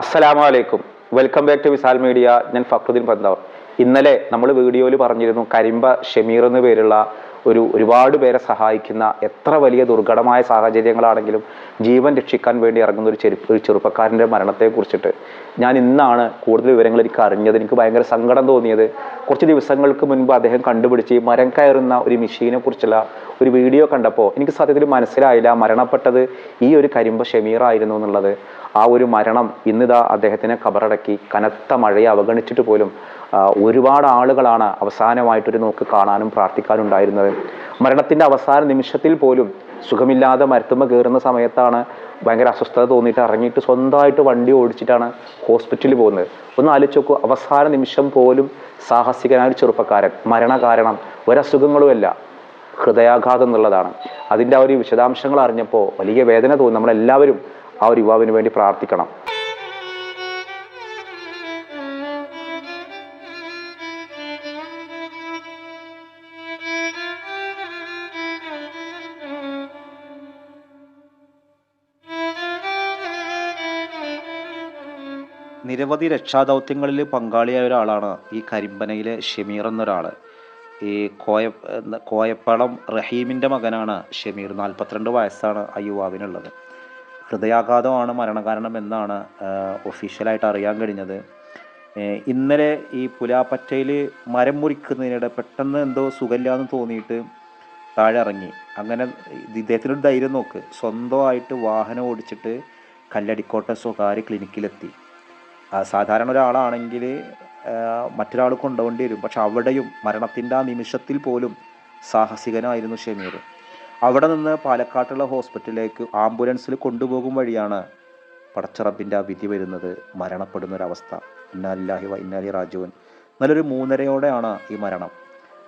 അസ്സലാമു അലൈക്കും welcome back to Visal media ഞാൻ ഫക്രുദ്ദീൻ പന്താവ്. ഇന്നലെ നമ്മൾ വീഡിയോയിൽ പറഞ്ഞിരുന്നു കരിമ്പ ഷമീർ എന്ന പേരുള്ള ഒരു ഒരുപാട് പേരെ സഹായിക്കുന്ന എത്ര വലിയ ദുർഘടമായ സാഹചര്യങ്ങളാണെങ്കിലും ജീവൻ രക്ഷിക്കാൻ വേണ്ടി ഇറങ്ങുന്ന ഒരു ചെറു ഒരു ചെറുപ്പക്കാരന്റെ മരണത്തെക്കുറിച്ചിട്ട്. ഞാൻ ഇന്നാണ് കൂടുതൽ വിവരങ്ങൾ എനിക്ക് അറിഞ്ഞത്. എനിക്ക് ഭയങ്കര സങ്കടം തോന്നിയത്. കുറച്ച് ദിവസങ്ങൾക്ക് മുൻപ് അദ്ദേഹം കണ്ടുപിടിച്ച് മരം കയറുന്ന ഒരു മെഷീനെ കുറിച്ചുള്ള ഒരു വീഡിയോ കണ്ടപ്പോൾ എനിക്ക് സത്യത്തിൽ മനസ്സിലായില്ല മരണപ്പെട്ടത് ഈ ഒരു കരിമ്പ ഷമീർ ആയിരുന്നു എന്നുള്ളത്. ആ ഒരു മരണം ഇന്നിതാ അദ്ദേഹത്തിനെ കബറടക്കി കനത്ത മഴയെ അവഗണിച്ചിട്ട് പോലും ഒരുപാട് ആളുകളാണ് അവസാനമായിട്ടൊരു നോക്ക് കാണാനും പ്രാർത്ഥിക്കാനും ഉണ്ടായിരുന്നത് മരണത്തിന്റെ അവസാന നിമിഷത്തിൽ പോലും സുഖമില്ലാതെ മരത്തുമ്പോൾ കയറുന്ന സമയത്താണ് ഭയങ്കര അസ്വസ്ഥത തോന്നിയിട്ട് ഇറങ്ങിയിട്ട് സ്വന്തമായിട്ട് വണ്ടി ഓടിച്ചിട്ടാണ് ഹോസ്പിറ്റലിൽ പോകുന്നത്. ഒന്ന് ആലോചിച്ച് നോക്കൂ അവസാന നിമിഷം പോലും സാഹസികനായ ഒരു ചെറുപ്പക്കാരൻ മരണകാരണം ഒരസുഖങ്ങളുമല്ല ഹൃദയാഘാതം എന്നുള്ളതാണ്. അതിന്റെ ആ ഒരു വിശദാംശങ്ങൾ അറിഞ്ഞപ്പോൾ വലിയ വേദന തോന്നി. നമ്മളെല്ലാവരും ആ ഒരു യുവാവിന് വേണ്ടി പ്രാർത്ഥിക്കണം. നിരവധി രക്ഷാദൗത്യങ്ങളിൽ പങ്കാളിയായ ഒരാളാണ് ഈ കരിമ്പനയിലെ ഷമീർ എന്നൊരാൾ. ഈ കോയ കോയപ്പളം റഹീമിന്റെ മകനാണ് ഷമീർ. നാൽപ്പത്തിരണ്ട് വയസ്സാണ് ആ യുവാവിനുള്ളത്. ഹൃദയാഘാതമാണ് മരണകാരണം എന്നാണ് ഒഫീഷ്യലായിട്ട് അറിയാൻ കഴിഞ്ഞത്. ഇന്നലെ ഈ പുലാപ്പറ്റയിൽ മരം മുറിക്കുന്നതിനിടെ പെട്ടെന്ന് എന്തോ സുഖമില്ലാന്ന് തോന്നിയിട്ട് താഴെ ഇറങ്ങി അങ്ങനെ ഇദ്ദേഹത്തിനൊരു ധൈര്യം നോക്ക്. സ്വന്തമായിട്ട് വാഹനം ഓടിച്ചിട്ട് കല്ലടിക്കോട്ടെ സ്വകാര്യ ക്ലിനിക്കിലെത്തി. സാധാരണ ഒരാളാണെങ്കിൽ മറ്റൊരാൾ കൊണ്ടുപോകേണ്ടി വരും പക്ഷെ അവിടെയും മരണത്തിന്റെ ആ നിമിഷത്തിൽ പോലും സാഹസികനായിരുന്നു ഷമീർ. അവിടെ നിന്ന് പാലക്കാട്ടുള്ള ഹോസ്പിറ്റലിലേക്ക് ആംബുലൻസിൽ കൊണ്ടുപോകും വഴിയാണ് പടച്ചറബിന്റെ ആ വിധി വരുന്നത്. മരണപ്പെടുന്ന ഒരവസ്ഥ ഇന്നാലില്ലാഹി വ ഇന്നാലി രാജുവൻ നല്ലൊരു മൂന്നരയോടെയാണ് ഈ മരണം.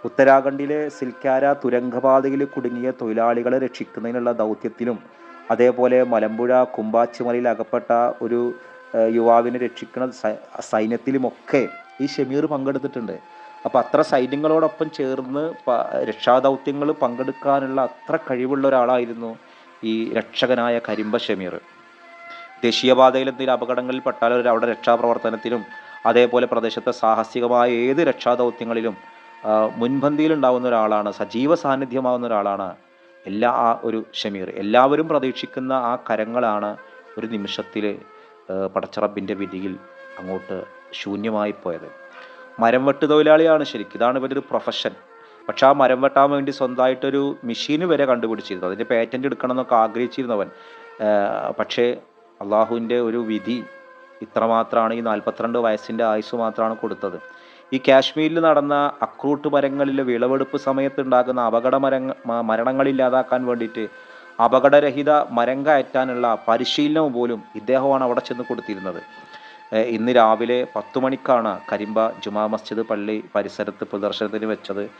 ഉത്തരാഖണ്ഡിലെ സിൽക്കാര തുരങ്കപാതയിൽ കുടുങ്ങിയ തൊഴിലാളികളെ രക്ഷിക്കുന്നതിനുള്ള ദൗത്യത്തിലും അതേപോലെ മലമ്പുഴ കുമ്പാച്ചിമലയിൽ അകപ്പെട്ട ഒരു യുവാവിനെ രക്ഷിക്കുന്ന സൈന്യത്തിലുമൊക്കെ ഈ ഷമീർ പങ്കെടുത്തിട്ടുണ്ട്. അപ്പോൾ അത്ര സൈന്യങ്ങളോടൊപ്പം ചേർന്ന് രക്ഷാദൗത്യങ്ങൾ പങ്കെടുക്കാനുള്ള അത്ര കഴിവുള്ള ഒരാളായിരുന്നു ഈ രക്ഷകനായ കരിമ്പ ഷമീർ. ദേശീയപാതയിൽ എന്തെങ്കിലും അപകടങ്ങളിൽ പെട്ടാൽ ഒരു അവിടെ രക്ഷാപ്രവർത്തനത്തിലും അതേപോലെ പ്രദേശത്തെ സാഹസികമായ ഏത് രക്ഷാദൗത്യങ്ങളിലും മുൻപന്തിയിലുണ്ടാവുന്ന ഒരാളാണ് സജീവ സാന്നിധ്യമാവുന്ന ഒരാളാണ് എല്ലാ ആ ഒരു ഷമീർ. എല്ലാവരും പ്രതീക്ഷിക്കുന്ന ആ കരങ്ങളാണ് ഒരു നിമിഷത്തിൽ പടച്ചറബിന്റെ വിധിയിൽ അങ്ങോട്ട് ശൂന്യമായി പോയത്. മരം വെട്ട് തൊഴിലാളിയാണ് ശരിക്കും. ഇതാണ് ഇവരുടെ ഒരു പ്രൊഫഷൻ പക്ഷെ ആ മരം വെട്ടാൻ വേണ്ടി സ്വന്തമായിട്ടൊരു മെഷീന് വരെ കണ്ടുപിടിച്ചിരുന്നു അതിന്റെ പേറ്റന്റ് എടുക്കണം എന്നൊക്കെ ആഗ്രഹിച്ചിരുന്നവൻ. പക്ഷേ അള്ളാഹുവിന്റെ ഒരു വിധി ഇത്രമാത്രമാണ് ഈ നാൽപ്പത്തിരണ്ട് വയസ്സിന്റെ ആയുസ് മാത്രമാണ് കൊടുത്തത്. ഈ കാശ്മീരിൽ നടന്ന അക്രൂട്ട് മരങ്ങളിലെ വിളവെടുപ്പ് സമയത്ത് ഉണ്ടാകുന്ന അപകട മരങ്ങ മരണങ്ങളില്ലാതാക്കാൻ വേണ്ടിയിട്ട് അപകടരഹിത മരം കയറ്റാനുള്ള പരിശീലനവും പോലും ഇദ്ദേഹമാണ് അവിടെ ചെന്ന് കൊടുത്തിരുന്നത്. ഇന്ന് രാവിലെ പത്തു മണിക്കാണ് കരിമ്പ ജുമാ മസ്ജിദ് പള്ളി പരിസരത്ത് പ്രദർശനത്തിന് വെച്ചത്.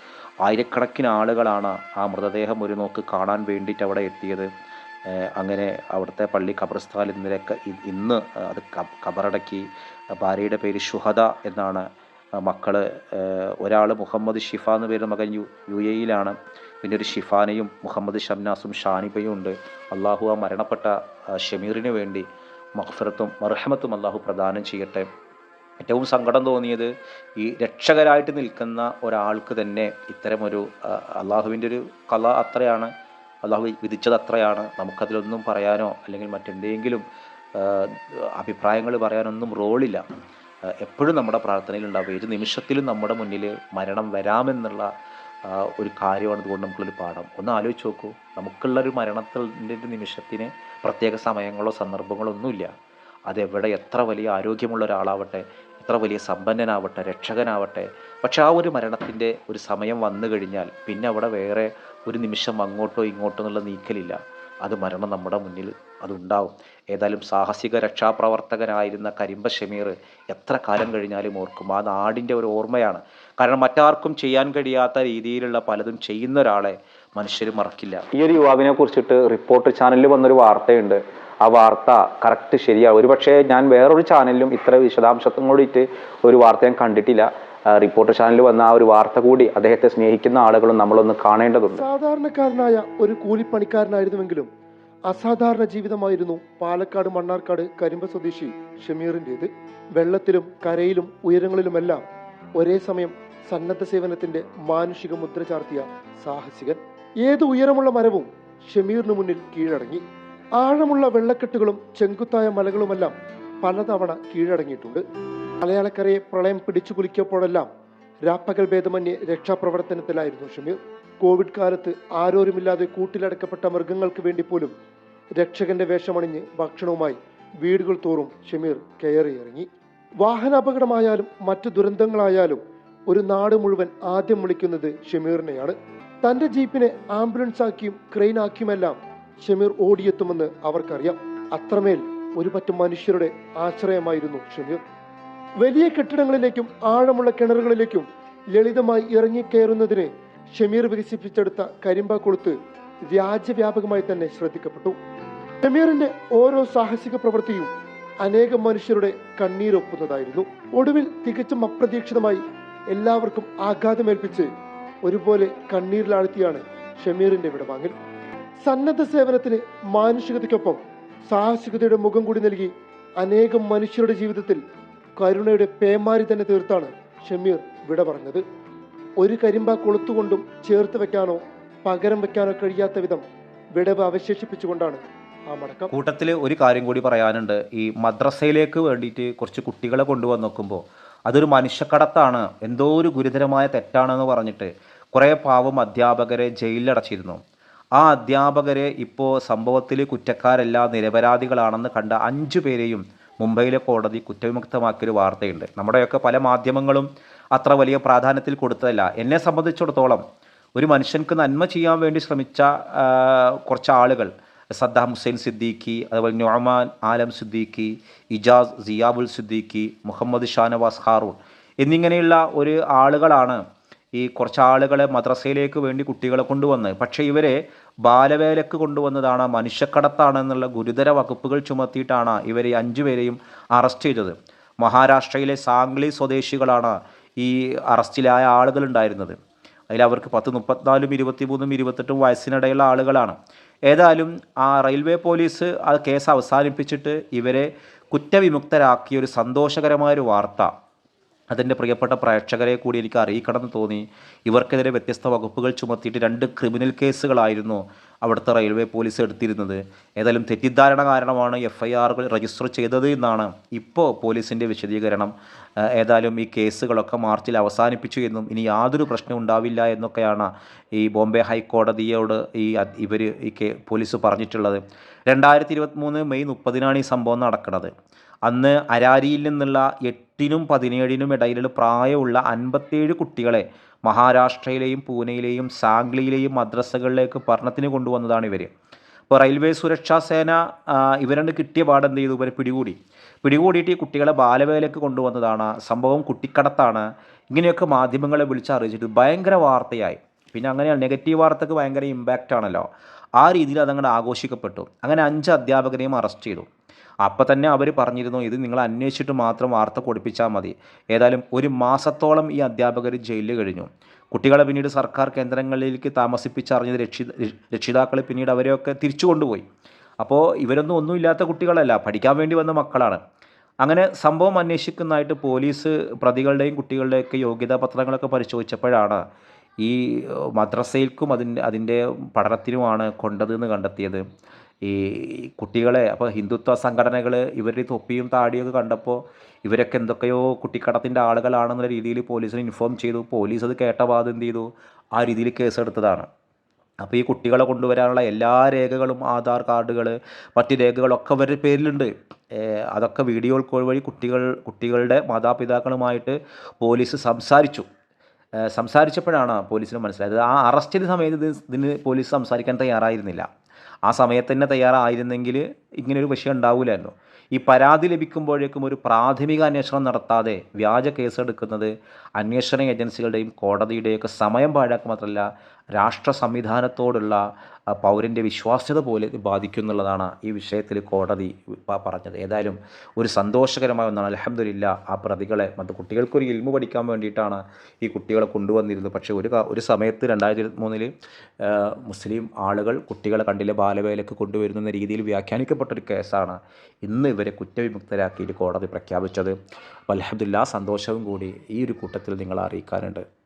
ആയിരക്കണക്കിന് ആളുകളാണ് ആ മൃതദേഹം ഒരു നോക്ക് കാണാൻ വേണ്ടിയിട്ട് അവിടെ എത്തിയത്. അങ്ങനെ അവിടുത്തെ പള്ളി ഖബർസ്ഥാനിൽ ഇന്നലെ ഇന്ന് അത് കബറടക്കി. ഭാര്യയുടെ പേര് ഷുഹദ എന്നാണ് മക്കൾ ഒരാൾ മുഹമ്മദ് ഷിഫ എന്ന് പേര് മകൻ യു യു എയിലാണ് പിന്നെ ഒരു ഷിഫാനയും മുഹമ്മദ് ഷംനാസും ഷാനിബയും ഉണ്ട്. അള്ളാഹു ആ മരണപ്പെട്ട ഷമീറിന് വേണ്ടി മഹ്ഫറത്തും മർഹമത്തും അള്ളാഹു പ്രദാനം ചെയ്യട്ടെ. ഏറ്റവും സങ്കടം തോന്നിയത് ഈ രക്ഷകരായിട്ട് നിൽക്കുന്ന ഒരാൾക്ക് തന്നെ ഇത്തരമൊരു അള്ളാഹുവിന്റെ ഒരു കല അത്രയാണ്. അള്ളാഹു വിധിച്ചത് അത്രയാണ്. നമുക്കതിലൊന്നും പറയാനോ അല്ലെങ്കിൽ മറ്റെന്തെങ്കിലും അഭിപ്രായങ്ങൾ പറയാനൊന്നും റോളില്ല. എപ്പോഴും നമ്മുടെ പ്രാർത്ഥനയിൽ ഉണ്ടാവും ഏത് നിമിഷത്തിലും നമ്മുടെ മുന്നിൽ മരണം വരാമെന്നുള്ള ഒരു കാര്യമാണ് ഇതുകൊണ്ട് നമുക്കുള്ളൊരു പാഠം. ഒന്ന് ആലോചിച്ച് നോക്കൂ. നമുക്കുള്ളൊരു മരണത്തിന്റെ നിമിഷത്തിന് പ്രത്യേക സമയങ്ങളോ സന്ദർഭങ്ങളോ ഒന്നുമില്ല. അതെവിടെ എത്ര വലിയ ആരോഗ്യമുള്ള ഒരാളാവട്ടെ എത്ര വലിയ സമ്പന്നനാവട്ടെ രക്ഷകനാവട്ടെ. പക്ഷെ ആ ഒരു മരണത്തിന്റെ ഒരു സമയം വന്നു കഴിഞ്ഞാൽ പിന്നെ അവിടെ വേറെ ഒരു നിമിഷം അങ്ങോട്ടോ ഇങ്ങോട്ടോ എന്നുള്ള നീക്കലില്ല. അത് മരണം നമ്മുടെ മുന്നിൽ അതുണ്ടാവും. ഏതായാലും സാഹസിക രക്ഷാപ്രവർത്തകനായിരുന്ന കരിമ്പ ഷമീർ എത്ര കാലം കഴിഞ്ഞാലും ഓർക്കും. ആ നാടിന്റെ ഒരു ഓർമ്മയാണ്. കാരണം മറ്റാർക്കും ചെയ്യാൻ കഴിയാത്ത രീതിയിലുള്ള പലതും ചെയ്യുന്ന ഒരാളെ മനുഷ്യർ മറക്കില്ല. ഈ ഒരു യുവാവിനെ കുറിച്ചിട്ട് റിപ്പോർട്ടർ ചാനലിൽ വന്നൊരു വാർത്തയുണ്ട്. ആ വാർത്ത കറക്റ്റ് ശരിയാണ് ഒരു ഞാൻ വേറൊരു ചാനലിലും ഇത്ര വിശദാംശത്തോടിയിട്ട് ഒരു വാർത്ത ഞാൻ കണ്ടിട്ടില്ല. റിപ്പോർട്ടർ ചാനലിൽ വന്ന ആ ഒരു വാർത്ത കൂടി അദ്ദേഹത്തെ സ്നേഹിക്കുന്ന ആളുകളും നമ്മളൊന്ന് കാണേണ്ടതുണ്ട്. സാധാരണക്കാരനായ ഒരു കൂലിപ്പണിക്കാരനായിരുന്നുവെങ്കിലും അസാധാരണ ജീവിതമായിരുന്നു പാലക്കാട് മണ്ണാർക്കാട് കരിമ്പ സ്വദേശി ഷമീറിന്റേത്. വെള്ളത്തിലും കരയിലും ഉയരങ്ങളിലുമെല്ലാം ഒരേ സമയം സന്നദ്ധ സേവനത്തിന്റെ മാനുഷിക മുദ്ര ചാർത്തിയ സാഹസികൻ. ഏത് ഉയരമുള്ള മരവും ഷമീറിന് മുന്നിൽ കീഴടങ്ങി. ആഴമുള്ള വെള്ളക്കെട്ടുകളും ചെങ്കുത്തായ മലകളുമെല്ലാം പലതവണ കീഴടങ്ങിയിട്ടുണ്ട്. മലയാളക്കരയെ പ്രളയം പിടിച്ചു കുലിക്കപ്പോഴെല്ലാം രാപ്പകൽ ഭേദമന്യേ രക്ഷാപ്രവർത്തനത്തിലായിരുന്നു ഷമീർ. കോവിഡ് കാലത്ത് ആരോരുമില്ലാതെ കൂട്ടിലടക്കപ്പെട്ട മൃഗങ്ങൾക്ക് വേണ്ടി പോലും രക്ഷകന്റെ വേഷമണിഞ്ഞ് ഭക്ഷണവുമായി വീടുകൾ തോറും ഷമീർ കയറിയിറങ്ങി. വാഹനാപകടമായാലും മറ്റു ദുരന്തങ്ങളായാലും ഒരു നാട് മുഴുവൻ ആദ്യം വിളിക്കുന്നത് ഷമീറിനെയാണ്. തന്റെ ജീപ്പിനെ ആംബുലൻസ് ആക്കിയും ക്രെയിൻ ആക്കിയുമെല്ലാം ഷമീർ ഓടിയെത്തുമെന്ന് അവർക്കറിയാം. അത്രമേൽ ഒരു പറ്റം മനുഷ്യരുടെ ആശ്രയമായിരുന്നു ഷമീർ. വലിയ കെട്ടിടങ്ങളിലേക്കും ആഴമുള്ള കിണറുകളിലേക്കും ലളിതമായി ഇറങ്ങിക്കയറുന്നതിന് ഷമീർ വികസിപ്പിച്ചെടുത്ത കരിമ്പ കൊളുത്ത് രാജ്യവ്യാപകമായി തന്നെ ശ്രദ്ധിക്കപ്പെട്ടു. ഷമീറിന്റെ ഓരോ സാഹസിക പ്രവൃത്തിയും അനേകം മനുഷ്യരുടെ കണ്ണീരൊപ്പുന്നതായിരുന്നു ഒടുവിൽ തികച്ചും അപ്രതീക്ഷിതമായി എല്ലാവർക്കും ആഘാതമേൽപ്പിച്ച് ഒരുപോലെ കണ്ണീരിലാഴ്ത്തിയാണ് ഷമീറിന്റെ വിടവാങ്ങൽ. സന്നദ്ധ സേവനത്തിന് മാനുഷികതയ്ക്കൊപ്പം സാഹസികതയുടെ മുഖം കൂടി നൽകി അനേകം മനുഷ്യരുടെ ജീവിതത്തിൽ കരുണയുടെ പേമാരി തന്നെ തീർത്താണ് ഷമീർ വിട പറഞ്ഞത്. ഒരു കരിമ്പ കൊളുത്തുകൊണ്ടും ചേർത്ത് വെക്കാനോ പകരം വെക്കാനോ കഴിയാത്ത വിധം വിടവ് അവശേഷിപ്പിച്ചുകൊണ്ടാണ് ആ മടക്കം. കൂട്ടത്തിൽ ഒരു കാര്യം കൂടി പറയാനുണ്ട്. ഈ മദ്രസയിലേക്ക് വേണ്ടിയിട്ട് കുറച്ച് കുട്ടികളെ കൊണ്ടുവന്ന് നോക്കുമ്പോൾ അതൊരു മനുഷ്യക്കടത്താണ്. എന്തോ ഒരു ഗുരുതരമായ തെറ്റാണെന്ന് പറഞ്ഞിട്ട് കുറേ പാവം അധ്യാപകരെ ജയിലിലടച്ചിരുന്നു. ആ അധ്യാപകരെ ഇപ്പോൾ സംഭവത്തിൽ കുറ്റക്കാരല്ല നിരപരാധികളാണെന്ന് കണ്ട അഞ്ചു പേരെയും മുംബൈയിലെ കോടതി കുറ്റവിമുക്തമാക്കിയൊരു വാർത്തയുണ്ട്. നമ്മുടെയൊക്കെ പല മാധ്യമങ്ങളും അത്ര വലിയ പ്രാധാന്യത്തിൽ കൊടുത്തതല്ല. എന്നെ സംബന്ധിച്ചിടത്തോളം ഒരു മനുഷ്യൻക്ക് നന്മ ചെയ്യാൻ വേണ്ടി ശ്രമിച്ച കുറച്ച് ആളുകൾ സദ്ദാം ഹുസൈൻ സിദ്ദീഖി അതുപോലെ നൊഹമാൻ ആലം സിദ്ദീഖി ഇജാസ് സിയാബുൽ സിദ്ദീഖി മുഹമ്മദ് ഷാനവാസ് ഹാറൂൺ എന്നിങ്ങനെയുള്ള ഒരു ആളുകളാണ് ഈ കുറച്ച് ആളുകളെ മദ്രസയിലേക്ക് വേണ്ടി കുട്ടികളെ കൊണ്ടുവന്ന് പക്ഷേ ഇവരെ ബാലവേലക്ക് കൊണ്ടുവന്നതാണ് മനുഷ്യക്കടത്താണെന്നുള്ള ഗുരുതര വകുപ്പുകൾ ചുമത്തിയിട്ടാണ് ഇവരെ അഞ്ചുപേരെയും അറസ്റ്റ് ചെയ്തത്. മഹാരാഷ്ട്രയിലെ സാംഗ്ലി സ്വദേശികളാണ് ഈ അറസ്റ്റിലായ ആളുകൾ ഉണ്ടായിരുന്നത് അതിൽ അവർക്ക് പത്ത് മുപ്പത്തിനാലും ഇരുപത്തിമൂന്നും ഇരുപത്തെട്ടും വയസ്സിനിടയുള്ള ആളുകളാണ്. ഏതായാലും ആ റെയിൽവേ പോലീസ് ആ കേസ് അവസാനിപ്പിച്ചിട്ട് ഇവരെ കുറ്റവിമുക്തരാക്കിയ ഒരു സന്തോഷകരമായൊരു വാർത്ത അതിന്റെ പ്രിയപ്പെട്ട പ്രേക്ഷകരെ കൂടി എനിക്ക് അറിയിക്കണമെന്ന് തോന്നി. ഇവർക്കെതിരെ വ്യത്യസ്ത വകുപ്പുകൾ ചുമത്തിയിട്ട് രണ്ട് ക്രിമിനൽ കേസുകളായിരുന്നു അവിടുത്തെ റെയിൽവേ പോലീസ് എടുത്തിരുന്നത്. ഏതായാലും തെറ്റിദ്ധാരണ കാരണമാണ് എഫ് ഐ ആറുകൾ രജിസ്റ്റർ ചെയ്തത് എന്നാണ് ഇപ്പോൾ പോലീസിന്റെ വിശദീകരണം. ഏതായാലും ഈ കേസുകളൊക്കെ മാർച്ചിൽ അവസാനിപ്പിച്ചു എന്നും ഇനി യാതൊരു പ്രശ്നവും ഉണ്ടാവില്ല എന്നൊക്കെയാണ് ഈ ബോംബെ ഹൈക്കോടതിയോട് ഈ ഇവർ ഈ പോലീസ് പറഞ്ഞിട്ടുള്ളത്. രണ്ടായിരത്തി ഇരുപത്തി മൂന്ന് മെയ് മുപ്പതിനാണ് ഈ സംഭവം നടക്കുന്നത്. അന്ന് അരാരിയിൽ നിന്നുള്ള എട്ടിനും പതിനേഴിനും ഇടയിലുള്ള പ്രായമുള്ള അൻപത്തേഴ് കുട്ടികളെ മഹാരാഷ്ട്രയിലെയും പൂനെയിലെയും സാംഗ്ലിയിലെയും മദ്രസകളിലേക്ക് പഠനത്തിന് കൊണ്ടുവന്നതാണ് ഇവർ ഇപ്പോൾ റെയിൽവേ സുരക്ഷാ സേന ഇവരണ്ട് കിട്ടിയ പാട് എന്ത് ചെയ്തു? ഇവരെ പിടികൂടി. പിടികൂടിയിട്ട് ഈ കുട്ടികളെ ബാലവേലയ്ക്ക് കൊണ്ടുവന്നതാണ്. സംഭവം കുട്ടിക്കടത്താണ്. ഇങ്ങനെയൊക്കെ മാധ്യമങ്ങളെ വിളിച്ചറിയിച്ചിട്ട് ഭയങ്കര വാർത്തയായി. പിന്നെ അങ്ങനെയാണ് നെഗറ്റീവ് വാർത്തക്ക് ഭയങ്കര ഇമ്പാക്റ്റ് ആണല്ലോ. ആ രീതിയിൽ അതങ്ങനെ ആഘോഷിക്കപ്പെട്ടു. അങ്ങനെ അഞ്ച് അധ്യാപകരെയും അറസ്റ്റ് ചെയ്തു. അപ്പം തന്നെ അവർ പറഞ്ഞിരുന്നു ഇത് നിങ്ങൾ അന്വേഷിച്ചിട്ട് മാത്രം വാർത്ത കൊടുപ്പിച്ചാൽ മതി. ഏതായാലും ഒരു മാസത്തോളം ഈ അധ്യാപകർ ജയിലിൽ കഴിഞ്ഞു. കുട്ടികളെ പിന്നീട് സർക്കാർ കേന്ദ്രങ്ങളിലേക്ക് താമസിപ്പിച്ചറിഞ്ഞത് രക്ഷി രക്ഷിതാക്കൾ പിന്നീട് അവരെയൊക്കെ തിരിച്ചു കൊണ്ടുപോയി. അപ്പോൾ ഇവരൊന്നും ഒന്നുമില്ലാത്ത കുട്ടികളല്ല പഠിക്കാൻ വേണ്ടി വന്ന മക്കളാണ്. അങ്ങനെ സംഭവം അന്വേഷിക്കുന്നതായിട്ട് പോലീസ് പ്രതികളുടെയും കുട്ടികളുടെയൊക്കെ യോഗ്യതാ പത്രങ്ങളൊക്കെ പരിശോധിച്ചപ്പോഴാണ് ഈ മദ്രസയിൽക്കും അതിന്റെ അതിന്റെ പഠനത്തിനുമാണ് കൊണ്ടതെന്ന് കണ്ടെത്തിയത്. ഈ കുട്ടികളെ അപ്പോൾ ഹിന്ദുത്വ സംഘടനകൾ ഇവരുടെ തൊപ്പിയും താടിയൊക്കെ കണ്ടപ്പോൾ ഇവരൊക്കെ എന്തൊക്കെയോ കുട്ടിക്കടത്തിന്റെ ആളുകളാണെന്നുള്ള രീതിയിൽ പോലീസിന് ഇൻഫോം ചെയ്തു. പോലീസ് അത് കേട്ട പാത് എന്ത് ചെയ്തു? ആ രീതിയിൽ കേസെടുത്തതാണ്. അപ്പോൾ ഈ കുട്ടികളെ കൊണ്ടുവരാനുള്ള എല്ലാ രേഖകളും ആധാർ കാർഡുകൾ മറ്റ് രേഖകളൊക്കെ അവരുടെ പേരിലുണ്ട്. അതൊക്കെ വീഡിയോ കോൾ വഴി കുട്ടികൾ കുട്ടികളുടെ മാതാപിതാക്കളുമായിട്ട് പോലീസ് സംസാരിച്ചു. സംസാരിച്ചപ്പോഴാണ് പോലീസിന് മനസ്സിലായത്. ആ അറസ്റ്റിന് സമയത്ത് ഇത് ഇതിന് പോലീസ് സംസാരിക്കാൻ തയ്യാറായിരുന്നില്ല. ആ സമയത്ത് തന്നെ തയ്യാറായിരുന്നെങ്കിൽ ഇങ്ങനൊരു വിഷയം ഉണ്ടാവില്ലായിരുന്നു ഈ പരാതി ലഭിക്കുമ്പോഴേക്കും ഒരു പ്രാഥമിക അന്വേഷണം നടത്താതെ വ്യാജ കേസെടുക്കുന്നത് അന്വേഷണ ഏജൻസികളുടെയും കോടതിയുടെയൊക്കെ സമയം പാഴാക്കുക മാത്രമല്ല രാഷ്ട്ര സംവിധാനത്തോടുള്ള പൗരന്റെ വിശ്വാസ്യത പോലെ ബാധിക്കുന്നുള്ളതാണ് ഈ വിഷയത്തിൽ കോടതി പറഞ്ഞത്. ഏതായാലും ഒരു സന്തോഷകരമായ ഒന്നാണ്. അലഹമില്ല ആ പ്രതികളെ അത് കുട്ടികൾക്കൊരു ഇൽമു പഠിക്കാൻ വേണ്ടിയിട്ടാണ് ഈ കുട്ടികളെ കൊണ്ടുവന്നിരുന്നത്. പക്ഷേ ഒരു ഒരു സമയത്ത് രണ്ടായിരത്തി മൂന്നിൽ മുസ്ലിം ആളുകൾ കുട്ടികളെ കണ്ടില്ല ബാലവേലയ്ക്ക് കൊണ്ടുവരുന്ന രീതിയിൽ വ്യാഖ്യാനിക്കപ്പെട്ടൊരു കേസാണ് ഇന്ന് ഇവരെ കുറ്റവിമുക്തരാക്കിയിട്ട് കോടതി പ്രഖ്യാപിച്ചത്. അപ്പോൾ സന്തോഷവും കൂടി ഈ ഒരു കൂട്ടത്തിൽ നിങ്ങളെ അറിയിക്കാനുണ്ട്.